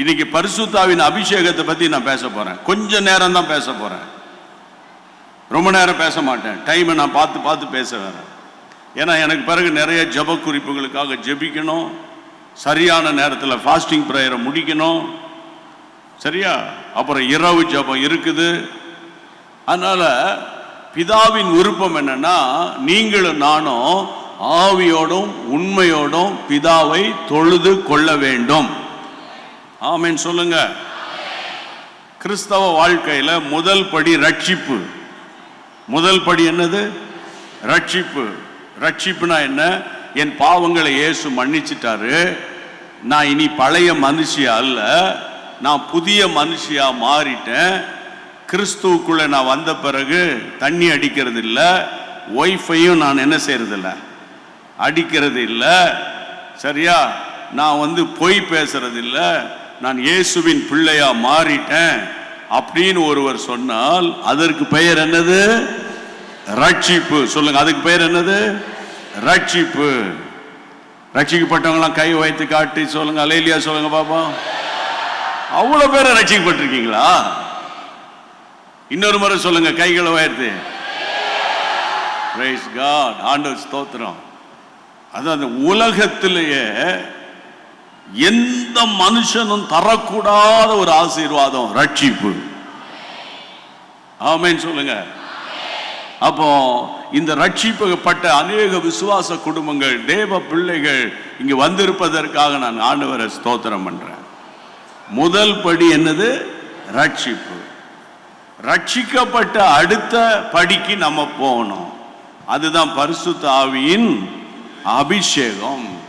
இன்னைக்கு பரிசுத்தாவின் அபிஷேகத்தை பத்தி நான் பேச போறேன். கொஞ்ச நேரம் தான் பேச போறேன். ரொம்ப நேரம் பேச மாட்டேன். டைமை நான் பார்த்து பார்த்து பேச வரேன் ஏன்னா எனக்கு பிறகு நிறைய ஜப குறிப்புகளுக்காக ஜெபிக்கணும். சரியான நேரத்தில் ஃபாஸ்டிங் ப்ரேயரை முடிக்கணும். சரியா? அப்புறம் இரவு ஜெபம் இருக்குது. அதனால பிதாவின் விருப்பம் என்னன்னா நீங்களும் நானும் ஆவியோடும் உண்மையோடும் பிதாவை தொழுது கொள்ள வேண்டும். ஆமீன் சொல்லுங்க. கிறிஸ்தவ வாழ்க்கையில் முதல் படி ரட்சிப்பு. முதல் படி என்னது? ரட்சிப்பு. ரட்சிப்புனா என்ன? என் பாவங்களை இயேசு மன்னிச்சிட்டாரு. நான் இனி பழைய மனுஷியா அல்ல நான் புதிய மனுஷியா மாறிட்டேன். கிறிஸ்துவுக்குள்ள நான் வந்த பிறகு தண்ணி அடிக்கிறது இல்லை ஒய்ஃபையும் நான் என்ன செய்யறது அடிக்கிறது இல்லை. சரியா? நான் வந்து பொய் பேசுறது இல்லை. நான் இயேசுவின் பிள்ளையா மாறிட்டேன் அப்படின்னு ஒருவர் சொன்னால் அதற்கு பெயர் என்னது? ரட்சிப்பு. சொல்லுங்க அதுக்கு பெயர் என்னது? ரட்சிப்பு. ரட்சிக்கப்பட்டவங்களாம் கை வைத்து காட்டி சொல்லுங்க அலையிலியா சொல்லுங்க பாப்போம். அவ்வளோ பேரை ரட்சிக்கப்பட்டிருக்கீங்களா? இன்னொரு முறை சொல்லுங்க கைகளை உயர்த்து. Praise ஆண்டவர் ஸ்தோத்திரம். அதான் அந்த உலகத்திலேயே எந்த மனுஷனும் தரக்கூடாத ஒரு ஆசீர்வாதம் ரட்சிப்பு. ஆமேன்னு சொல்லுங்க. அப்போ இந்த ரட்சிப்புப்பட்ட அநேக விசுவாச குடும்பங்கள் தேவ பிள்ளைகள் இங்கு வந்திருப்பதற்காக நான் ஆண்டவரை ஸ்தோத்திரம் பண்றேன். முதல் படி என்னது? ரட்சிப்பு. ரட்சிக்கப்பட்ட அடுத்த படிக்கு நம்ம போகணும். அதுதான் பரிசுத்த ஆவியின் அபிஷேகம்.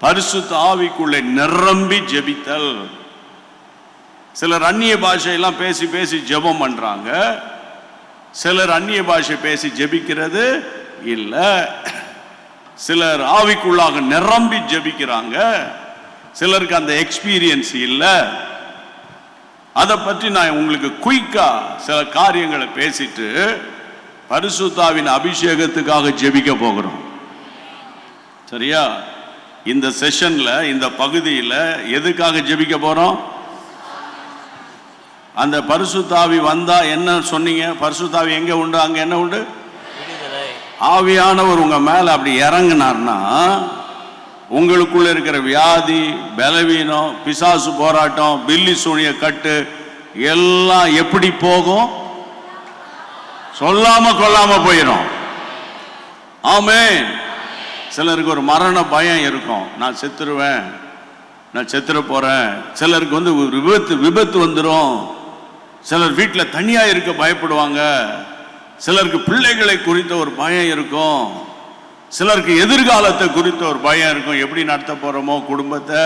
பரிசுத்த ஆவிக்குள்ளே நிரம்பி ஜெபித்தல். சிலர் அந்நிய பாஷையெல்லாம் பேசி பேசி ஜெபம் பண்றாங்க. சிலர் அந்நிய பாஷை பேசி ஜெபிக்கிறது இல்லை. சிலர் ஆவிக்குள்ளாக நிரம்பி ஜெபிக்கிறாங்க. சிலருக்கு அந்த எக்ஸ்பீரியன்ஸ் இல்லை. அதை பற்றி நான் உங்களுக்கு குயிக்கா சில காரியங்களை பேசிட்டு பரிசுத்தாவின் அபிஷேகத்துக்காக ஜெபிக்க போகிறோம். சரியா? இந்த செஷன்ல இந்த பகுதியில் எதுக்காக ஜெபிக்க போறோம்? அந்த பரிசுத்தாவி வந்தா என்ன சொன்னீங்க? பரிசுத்தாவி எங்க உண்டு? அங்க என்ன உண்டு? ஆவியானவர் உங்க மேல அப்படி இறங்குனார்னா உங்களுக்குள்ள இருக்கிற வியாதி பலவீனம் பிசாசு போராட்டம் பில்லி சூனிய கட்டு எல்லாம் எப்படி போகும்? சொல்லாம கொள்ளாம போயிடும் ஆமென். சிலருக்கு ஒரு மரண பயம் இருக்கும். நான் செத்துருவேன். நான் செத்துற போறேன். சிலருக்கு வந்து ஒரு விபத்து விபத்து வந்துடும் சிலர் வீட்டில் தனியா இருக்க பயப்படுவாங்க. சிலருக்கு பிள்ளைகளை குறித்த ஒரு பயம் இருக்கும். சிலருக்கு எதிர்காலத்தை குறித்த ஒரு பயம் இருக்கும். எப்படி நடத்த போறோமோ குடும்பத்தை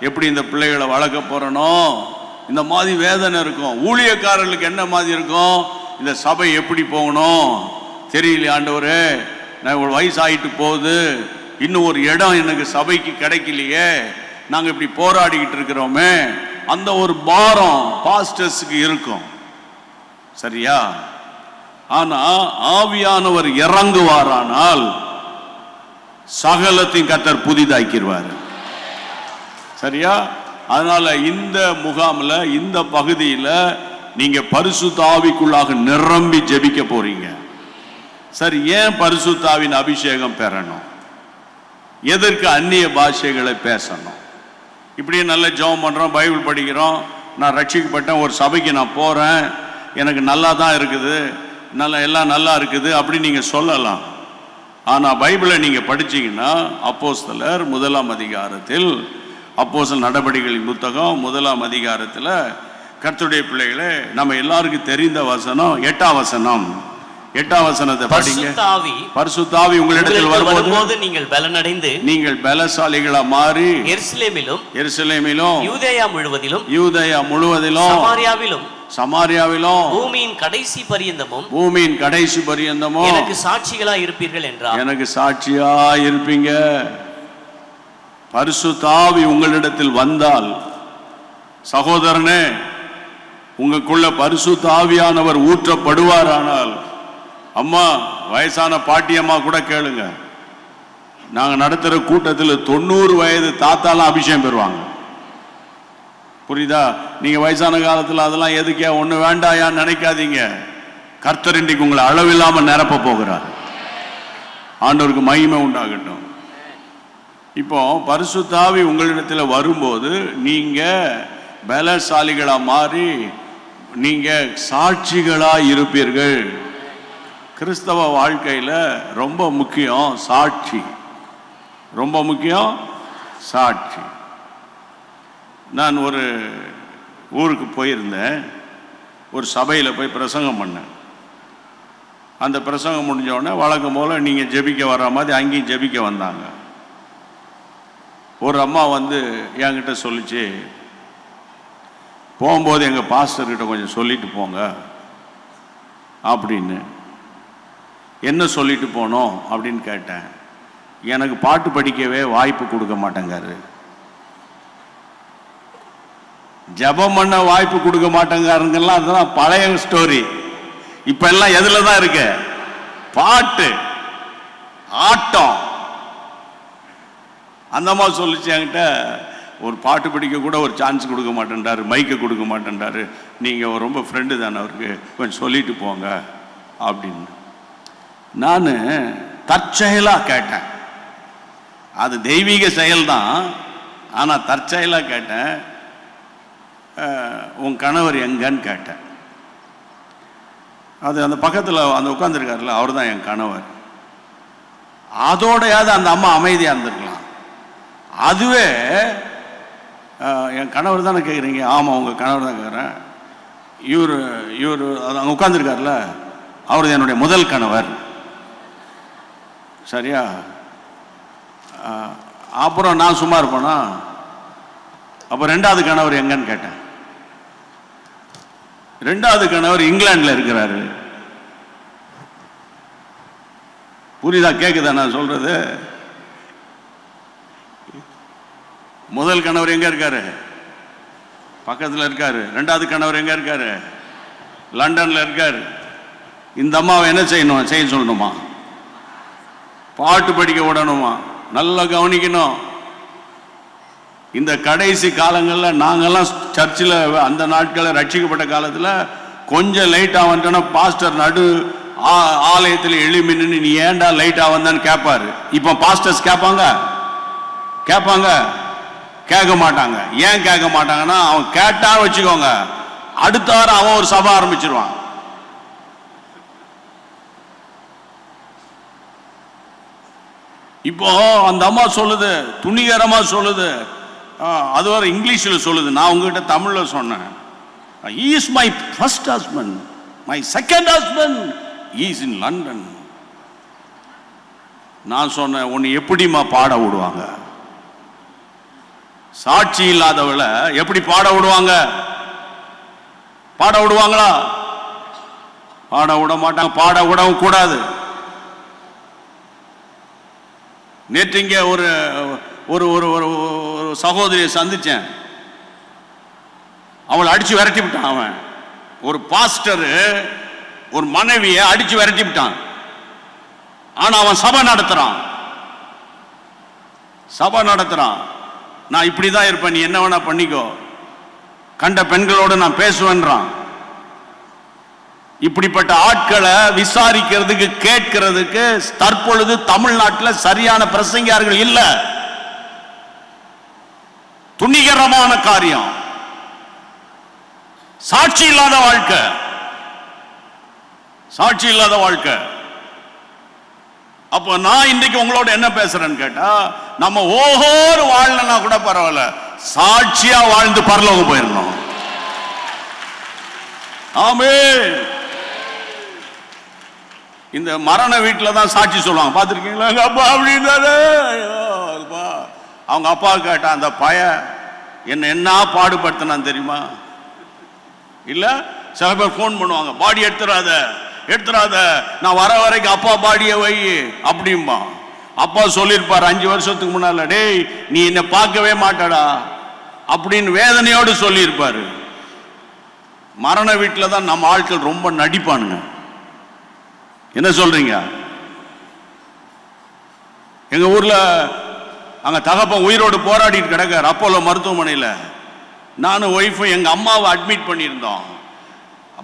எப்படி இந்த பிள்ளைகளை வளர்க்க போறனோ இந்த மாதிரி வேதனை இருக்கும். ஊழியக்காரர்களுக்கு என்ன மாதிரி இருக்கும்? இந்த சபை எப்படி போகணும்? தெரியல ஆண்டவரே. நான் ஒரு வயசாகிட்டு போகுது. இன்னும் ஒரு இடம் எனக்கு சபைக்கு கிடைக்கலையே. நாங்கள் இப்படி போராடிக்கிட்டு இருக்கிறோமே. அந்த ஒரு பாரம் பாஸ்டர்ஸுக்கு இருக்கும். சரியா? ஆனால் ஆவியானவர் இறங்குவாரானால் சகலத்தையும் கத்தர் புதிதாக்கிடுவார் சரியா? அதனால இந்த முகாமில் இந்த பகுதியில் நீங்கள் பரிசு தாவிக்குள்ளாக நிரம்பி ஜெபிக்க போறீங்க. சரி ஏன் பரிசுத்தாவின் அபிஷேகம் பெறணும்? எதற்கு அந்நிய பாஷைகளை பேசணும்? இப்படியே நல்ல ஜெபம் பண்ணுறோம் பைபிள் படிக்கிறோம் நான் ரட்சிக்கப்பட்டேன் ஒரு சபைக்கு நான் போகிறேன் எனக்கு நல்லா தான் இருக்குது நல்லா எல்லாம் நல்லா இருக்குது அப்படின்னு நீங்கள் சொல்லலாம். ஆனால் பைபிளை நீங்கள் படிச்சீங்கன்னா அப்போஸ்தலர் முதலாம் அதிகாரத்தில் அப்போசல் நடவடிக்கைகளின் புத்தகம் முதலாம் அதிகாரத்தில் கர்த்துடைய பிள்ளைகளே நம்ம எல்லாருக்கும் தெரிந்த வசனம் எட்டாம் வசனம். எட்டாம் வசனத்தை படிங்க. பரிசுத்தாவி உங்களிடத்தில் வரும்போது நீங்கள் பலனடைந்து நீங்கள் பலசாலிகளா மாறி எருசலேமிலும் எருசலேமிலும் யூதேயா முழுவதிலும் யூதயா முழுவதிலும் சமாரியாவிலும் சமாரியாவிலும் பூமியின் கடைசி பரியந்தமும் பூமியின் கடைசி பரியந்தமும் எனக்கு சாட்சிகளா இருப்பீர்கள் என்றார். எனக்கு சாட்சியா இருப்பீங்க. பரிசுத்தாவி உங்களிடத்தில் வந்தால் சகோதரனே உங்களுக்குள்ள பரிசுத்த ஆவியானவர் ஊற்றப்படுவாரானால் அம்மா வயசான பாட்டியம்மா கூட கேளுங்க. நாங்கள் நடத்துகிற கூட்டத்தில் தொண்ணூறு வயது தாத்தாலாம் அபிஷேகம் பெறுவாங்க. புரியுதா? நீங்கள் வயசான காலத்தில் அதெல்லாம் எதுக்கே ஒன்று வேண்டாயான்னு நினைக்காதீங்க. கர்த்தர் இன்றைக்கு உங்களை அளவில்லாமல் நிரப்ப போகிறார். ஆண்டவருக்கு மகிமை உண்டாகட்டும். இப்போ பரிசுத்தாவி உங்களிடத்தில் வரும்போது நீங்கள் பலசாலிகளாக மாறி நீங்கள் சாட்சிகளாக இருப்பீர்கள். கிறிஸ்தவ வாழ்க்கையில் ரொம்ப முக்கியம் சாட்சி. ரொம்ப முக்கியம் சாட்சி. நான் ஒரு ஊருக்கு போயிருந்தேன். ஒரு சபையில் போய் பிரசங்கம் பண்ணேன். அந்த பிரசங்கம் முடிஞ்சோடனே வழக்கம் போல் நீங்கள் ஜெபிக்க வர்ற மாதிரி அங்கேயும் ஜெபிக்க வந்தாங்க. ஒரு அம்மா வந்து என்கிட்ட சொல்லிச்சு போகும்போது எங்கள் பாஸ்டர்கிட்ட கொஞ்சம் சொல்லிட்டு போங்க அப்படின்னு. என்ன சொல்லிட்டு போனோம் அப்படின்னு கேட்டேன். எனக்கு பாட்டு படிக்கவே வாய்ப்பு கொடுக்க மாட்டேங்காரு. ஜெபம் பண்ண வாய்ப்பு கொடுக்க மாட்டேங்காருங்கெல்லாம் அதெல்லாம் பழைய ஸ்டோரி இப்ப எல்லாம் எதுல தான் இருக்கு? பாட்டு ஆட்டம். அந்த மாதிரி சொல்லிச்சு என்கிட்ட. ஒரு பாட்டு படிக்க கூட ஒரு சான்ஸ் கொடுக்க மாட்டேன்டாரு மைக்கை கொடுக்க மாட்டேன்டாரு நீங்கள் ரொம்ப ஃப்ரெண்டு தானே அவருக்கு. கொஞ்சம் சொல்லிட்டு போங்க அப்படின்னு. நான் தற்செயலாக கேட்டேன். அது தெய்வீக செயல்தான் ஆனால் தற்செயலாக கேட்டேன். உன் கணவர் எங்கன்னு கேட்டேன். அது அந்த பக்கத்தில் அந்த உட்காந்துருக்காருல அவர் தான் என் கணவர். அதோடையாவது அந்த அம்மா அமைதியாக இருந்திருக்கலாம். அதுவே என் கணவர் தானே கேட்குறீங்க ஆமாம் உங்கள் கணவர் தான் கேட்குறேன் இவர் இவர் அது அங்கே உட்காந்துருக்காருல அவர் என்னுடைய முதல் கணவர். சரியா? அப்புறம் நான் சும்மா இருப்பேனா? அப்போ ரெண்டாவது கணவர் எங்கன்னு கேட்டேன். ரெண்டாவது கணவர் இங்கிலாண்டில் இருக்கிறாரு. புரியுதா? கேக்குதா நான் சொல்றது? முதல் கணவர் எங்க இருக்காரு? பக்கத்தில் இருக்காரு. ரெண்டாவது கணவர் எங்க இருக்காரு? லண்டன்ல இருக்காரு. இந்த அம்மாவை என்ன செய்யணும்? செய்ய சொல்லணுமா? பாட்டு படிக்க விடணுமா? நல்லா கவனிக்கணும். இந்த கடைசி காலங்களில் நாங்கள்லாம் சர்ச்சில் அந்த நாட்களில் ரட்சிக்கப்பட்ட காலத்தில் கொஞ்சம் லைட்டாக வந்துட்டோன்னா பாஸ்டர் நடு ஆ- ஆலயத்தில் எழுமின்னு நின்று நீ ஏன்டா லைட்டாக வந்தான்னு கேட்பாரு இப்போ பாஸ்டர்ஸ் கேட்பாங்க கேட்பாங்க கேட்க மாட்டாங்க. ஏன் கேட்க மாட்டாங்கன்னா அவன் கேட்டான்னு வச்சுக்கோங்க. அடுத்த வாரம் அவன் ஒரு சபை ஆரம்பிச்சிருவான். இப்போ அந்த அம்மா சொல்லுது துணிகரமாக சொல்லுது. அது வர இங்கிலீஷில் சொல்லுது. நான் உங்ககிட்ட தமிழில் சொன்னேன். Is my first husband my second husband is in London நான் சொன்னேன் உன்னை எப்படிம்மா பாட விடுவாங்க? சாட்சி இல்லாதவளை எப்படி பாட விடுவாங்க? பாட விடுவாங்களா? பாட விட மாட்டாங்க பாட விடவும் கூடாது. நேற்று இங்கே ஒரு ஒரு ஒரு ஒரு ஒரு சகோதரியை சந்தித்தேன் அவளை அடித்து விரட்டி விட்டான் அவன். ஒரு பாஸ்டரு ஒரு மனைவியை அடித்து விரட்டி விட்டான். ஆனால் அவன் சபை நடத்துகிறான் சபை நடத்துகிறான் நான் இப்படி தான் இருப்பேன் நீ என்ன வேணா பண்ணிக்கோ. கண்ட பெண்களோடு நான் பேசுவேன்றான். இப்படிப்பட்ட ஆட்களை விசாரிக்கிறதுக்கு கேட்கிறதுக்கு தற்பொழுது தமிழ்நாட்டில் சரியான பிரசங்கியார்கள் இல்ல. துணிகரமான காரியம். சாட்சி இல்லாத வாழ்க்கை. சாட்சி இல்லாத வாழ்க்கை. அப்போ நான் இன்னைக்கு உங்களோட என்ன பேசுறேன்னு கேட்டா நம்ம ஓஹோர் வாழலன்னா கூட பரவாயில்ல. சாட்சியா வாழ்ந்து பரலோகம் போயிடணும் ஆமே இந்த மரண வீட்டில் தான் சாட்சி சொல்லுவாங்க. பார்த்துருக்கீங்களா? எங்கள் அப்பா அப்படி ஐயோ, அப்பா. அவங்க அப்பா கேட்டா அந்த பய என்ன என்ன பாடுபடுத்தினான் தெரியுமா? இல்லை சில பேர் ஃபோன் பண்ணுவாங்க. பாடி எடுத்துடாத எடுத்துடாத நான் வர வரைக்கும் அப்பா பாடியை வை அப்படிம்பா. அப்பா சொல்லியிருப்பார் அஞ்சு வருஷத்துக்கு முன்னால டேய் நீ என்னை பார்க்கவே மாட்டாடா. அப்படின்னு வேதனையோடு சொல்லியிருப்பாரு. மரண வீட்டில் தான் நம்ம ஆட்கள் ரொம்ப நடிப்பானுங்க. என்ன சொல்றீங்க? எங்க ஊர்ல அங்க தகப்பன் உயிரோடு போராடிட்டு கிடக்கார் அப்போலோ மருத்துவமனையில். நானும் ஒய்ஃபும் எங்க அம்மாவை அட்மிட் பண்ணியிருந்தோம்.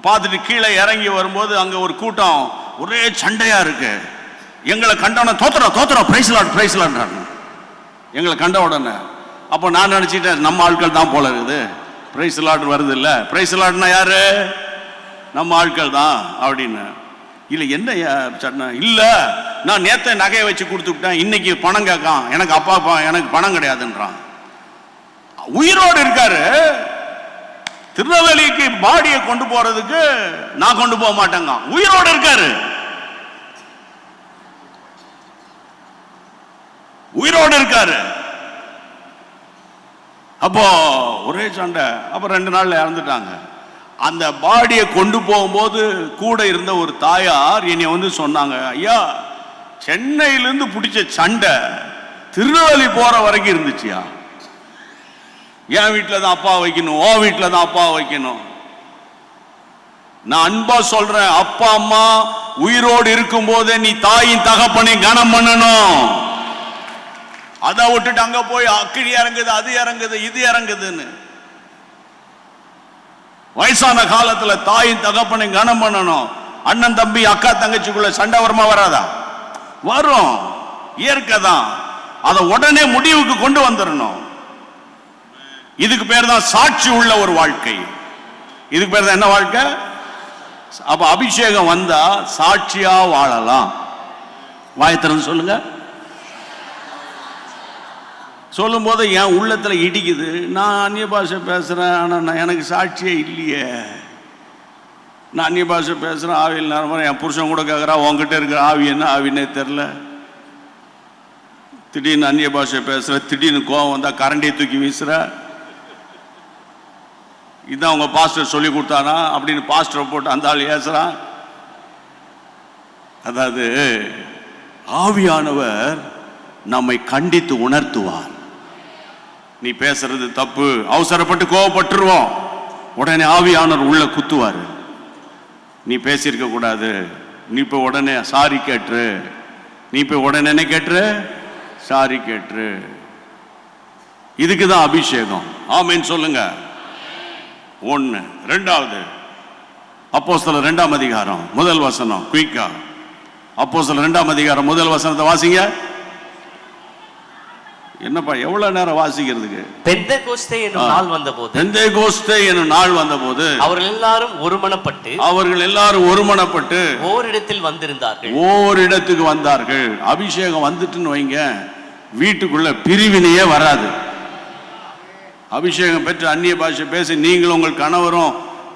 பார்த்துட்டு கீழே இறங்கி வரும்போது அங்க ஒரு கூட்டம் ஒரே சண்டையா இருக்கு. எங்களை கண்டவன தோத்துறோம் தோத்துறோம் பிரைஸ் லாட் பிரைஸ் லாட்ன்றாங்க எங்களை கண்ட உடனே. அப்போ நான் நினச்சிட்டேன் நம்ம ஆட்கள் தான் போல இருக்குது. பிரைஸ் லாட் வருது இல்லை. பிரைஸ் லாட்னா யாரு? நம்ம ஆட்கள் தான் அப்படின்னு. இல்லை என்ன இல்லை நான் நேத்த நகையை வச்சு கொடுத்துக்கிட்டேன் இன்னைக்கு பணம் கேட்கான். எனக்கு அப்பா அப்பா எனக்கு பணம் கிடையாதுன்றான். உயிரோடு இருக்காரு. திருநெல்வேலிக்கு பாடியை கொண்டு போறதுக்கு நான் கொண்டு போக மாட்டேங்க. உயிரோடு இருக்காரு. உயிரோடு இருக்காரு. அப்போ ஒரே சண்டை. அப்போ ரெண்டு நாள்ல இறந்துட்டாங்க. அந்த பாடியை கொண்டு போகும்போது கூட இருந்த ஒரு தாயார் என்னை வந்து சொன்னாங்க ஐயா சென்னையிலேருந்து பிடிச்ச சண்டை திருநெல்வேலி போகிற வரைக்கும் இருந்துச்சியா? என் வீட்டில் தான் அப்பா வைக்கணும் ஓ வீட்டில் தான் அப்பா வைக்கணும். நான் அன்பா சொல்றேன் அப்பா அம்மா உயிரோடு இருக்கும் போதே நீ தாயின் தகப்பனை கனம் பண்ணணும். அதை விட்டுட்டு அங்க போய் அக்கிடி இறங்குது அது இறங்குது இது இறங்குதுன்னு. வயசான காலத்துல தாயின் தகப்பனை கனம் பண்ணணும். அண்ணன் தம்பி அக்கா தங்கச்சிக்குள்ள சண்டை வருமா வராதா? வரும். இயற்கை தான். அதை உடனே முடிவுக்கு கொண்டு வந்துடணும் இதுக்கு பேர் தான் சாட்சி உள்ள ஒரு வாழ்க்கை. இதுக்கு பேர் தான் என்ன வாழ்க்கை? அப்ப அபிஷேகம் வந்தா சாட்சியா வாழலாம். வாயத்திறந்து சொல்லுங்க. சொல்லும்போது என் உள்ளத்தில் இடிக்குது. நான் அந்நிய பாஷை பேசுகிறேன் ஆனால் நான் எனக்கு சாட்சியே இல்லையே. நான் அந்நிய பாஷை பேசுகிறேன் ஆவியில் நேரம் என் புருஷன் கூட கேட்குறா உங்ககிட்ட இருக்கிற ஆவி என்ன ஆவின்னே தெரில திடீர்னு அந்நிய பாஷை பேசுகிற திடீர்னு கோவம் வந்தால் கரண்டியை தூக்கி வீசுகிற இதான் உங்கள் பாஸ்டர் சொல்லி கொடுத்தானா அப்படின்னு பாஸ்டரை போட்டு அந்த ஆள் ஏசுகிறான் அதாவது ஆவியானவர் நம்மை கண்டித்து உணர்த்துவார். நீ பேசுறது தப்பு. அவசரப்பட்டு கோவப்பட்டுருவோம். உடனே ஆவியானவர் உள்ள குத்துவார். நீ பேசியிருக்க கூடாது. நீ இப்ப உடனே சாரி கேட்டுரு நீ இப்ப உடனே என்ன கேட்டுரு சாரி கேட்டுரு இதுக்கு தான் அபிஷேகம். ஆமேன்னு சொல்லுங்க. ஒன்று ரெண்டாவது. அப்போஸ்தலர் ரெண்டாம் அதிகாரம் முதல் வசனம் குயிக்கா. அப்போஸ்தலர் ரெண்டாம் அதிகாரம் முதல் வசனத்தை வாசிங்க. என்னப்பா எவ்வளவு நேரம் வாசிக்கிறதுக்கு? பெந்த கோஸ்தே என்னும் நாள் வந்தபோது பெந்தை கோஸ்தே என்னும் நாள் வந்தபோது அவர்கள் எல்லாரும் ஒருமனப்பட்டு அவர்கள் எல்லாரும் ஒருமனப்பட்டு ஓரிடத்தில் வந்திருந்தார்கள். ஓரிடத்துக்கு வந்தார்கள். அபிஷேகம் வந்துட்டுன்னு வைங்க வீட்டுக்குள்ள பிரிவினையே வராது. அபிஷேகம் பெற்று அந்நிய பாஷை பேசி நீங்களும் உங்கள் கணவரும்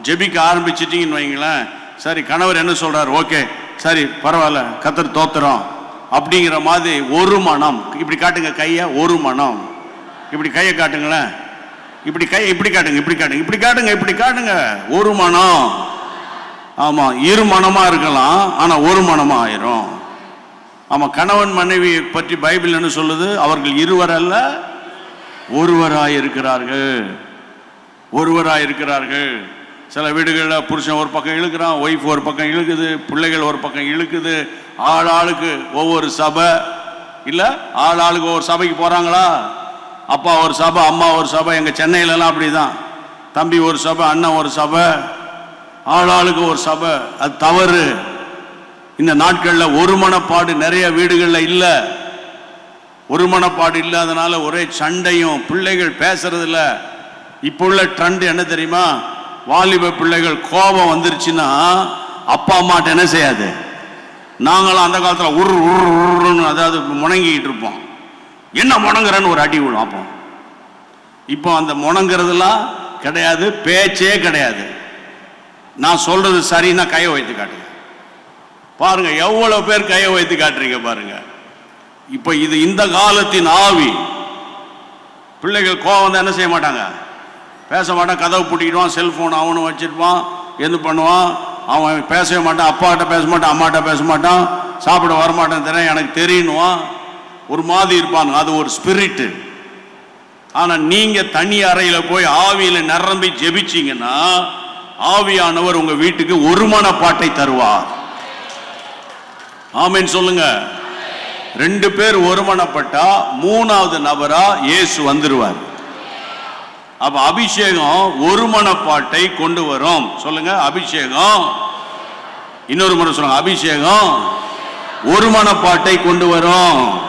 ஜெபிக்க ஆரம்பிச்சிட்டீங்கன்னு வைங்களேன். சரி கணவர் என்ன சொல்றாரு? ஓகே சரி பரவாயில்ல கத்தர் தோத்துறோம். அப்படிங்கிற மாதிரி ஒரு மனம். இப்படி காட்டுங்க கையை ஒரு மனம். இப்படி கையை காட்டுங்களேன். இப்படி கை இப்படி காட்டுங்க இப்படி காட்டுங்க இப்படி காட்டுங்க இப்படி காட்டுங்க. ஒரு மனம். ஆமாம் இரு மனமாக இருக்கலாம் ஆனால் ஒரு மனமாக ஆயிரும். ஆமாம் கணவன் மனைவி பற்றி பைபிள் என்ன சொல்லுது? அவர்கள் இருவர் அல்ல இருக்கிறார்கள் ஒருவராக இருக்கிறார்கள் சில வீடுகளில் புருஷன் ஒரு பக்கம் இழுக்கிறான் ஒய்ஃப் ஒரு பக்கம் இழுக்குது பிள்ளைகள் ஒரு பக்கம் இழுக்குது. ஆள் ஆளுக்கு ஒவ்வொரு சபை. இல்லை ஆள் ஆளுக்கு ஒவ்வொரு சபைக்கு போகிறாங்களா அப்பா ஒரு சபை அம்மா ஒரு சபை எங்கள் சென்னையிலலாம் அப்படி தான் தம்பி ஒரு சபை அண்ணன் ஒரு சபை ஆள் ஆளுக்கு ஒரு சபை. அது தவறு. இந்த நாட்களில் ஒரு மனப்பாடு நிறைய வீடுகளில் இல்லை. ஒரு மனப்பாடு இல்லாதனால ஒரே சண்டையும் பிள்ளைகள் பேசுறதில்ல. இப்போ உள்ள ட்ரெண்ட் என்ன தெரியுமா? வாலிப பிள்ளைகள் கோபம் வந்துருச்சுன்னா அப்பா அம்மாட்ட என்ன செய்யாது? நாங்களும் அந்த காலத்தில் உரு உரு உருன்னு அதாவது முணங்கிக்கிட்டு இருப்போம். என்ன முணங்குறன்னு ஒரு அடி விழும் அப்போ இப்போ அந்த முணங்குறதுலாம் கிடையாது பேச்சே கிடையாது. நான் சொல்றது சரின்னா கையை வைத்து காட்டுங்க. பாருங்க எவ்வளோ பேர் கையை வைத்து காட்டுறீங்க பாருங்க. இப்போ இது இந்த காலத்தின் ஆவி. பிள்ளைகள் கோவம் தான் என்ன செய்ய மாட்டாங்க? பேச மாட்டான் கதவை பூட்டிக்கிடுவான் செல்ஃபோன் அவனும் வச்சிருப்பான். எது பண்ணுவான்? அவன் பேசவே மாட்டான் அப்பாகிட்ட பேச மாட்டான் அம்மாட்ட பேச மாட்டான். சாப்பிட வரமாட்டேன் தெரியும் எனக்கு தெரியணுவான் ஒரு மாதிரி இருப்பான் அது ஒரு ஸ்பிரிட்டு ஆனால் நீங்கள் தனி அறையில் போய் ஆவியில் நிரம்பி ஜெபிச்சிங்கன்னா ஆவியானவர் உங்கள் வீட்டுக்கு ஒரு மனப்பாட்டை தருவார். ஆமென் சொல்லுங்க. ரெண்டு பேர் ஒருமனப்பட்டா மூணாவது நபரா இயேசு வந்துருவார். அப்ப அபிஷேகம் ஒரு மனப்பாட்டை கொண்டு வரும். சொல்லுங்க அபிஷேகம். இன்னொரு முறை சொல்லுங்க அபிஷேகம் ஒரு மனப்பாட்டை கொண்டு வரும்.